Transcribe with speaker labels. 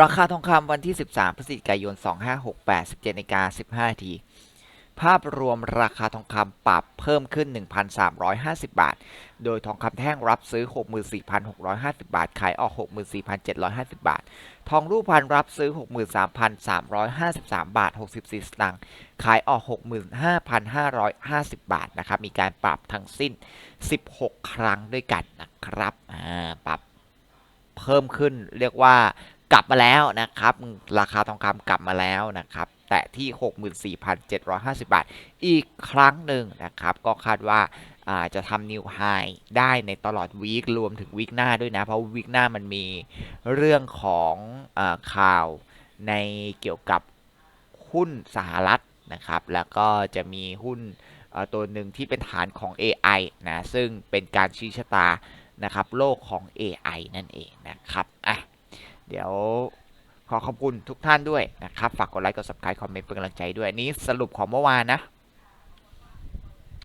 Speaker 1: ราคาทองคำวันที่ 13 พฤศจิกายน 2568 17นาฬิกา15นาทีภาพรวมราคาทองคำปรับเพิ่มขึ้น 1,350 บาท โดยทองคำแท่งรับซื้อ 64,650 บาท ขายออก 64,750 บาท ทองรูปพรรณรับซื้อ 63,353 บาท 64 สตางค์ ขายออก 65,550 บาทนะครับ มีการปรับทั้งสิ้น 16 ครั้งด้วยกันนะครับอ่าปรับเพิ่มขึ้นเรียกว่า กลับมาแล้วนะครับ ราคาทองคำกลับมาแล้วนะครับ แต่ที่ 64,750 บาท อีกครั้งหนึ่งนะครับ ก็คาดว่าาจะทำนิวไฮได้ในตลอดวีครวมถึงวีคหน้าด้วยนะ เพราะวีคหน้ามันมีเรื่องของอข่าวในเกี่ยวกับหุ้นสหรัฐนะครับ แล้วก็จะมีหุ้นตัวหนึ่งที่เป็นฐานของ AI นะ ซึ่งเป็นการชี้ชะตานะครับ โลกของ AI นั่นเองนะครับ อะ เดี๋ยวขอขอบคุณทุกท่านด้วยนะครับ ฝากกดไลค์ กด subscribe คอมเมนต์เป็นกำลังใจด้วย นี้สรุปของเมื่อวานนะ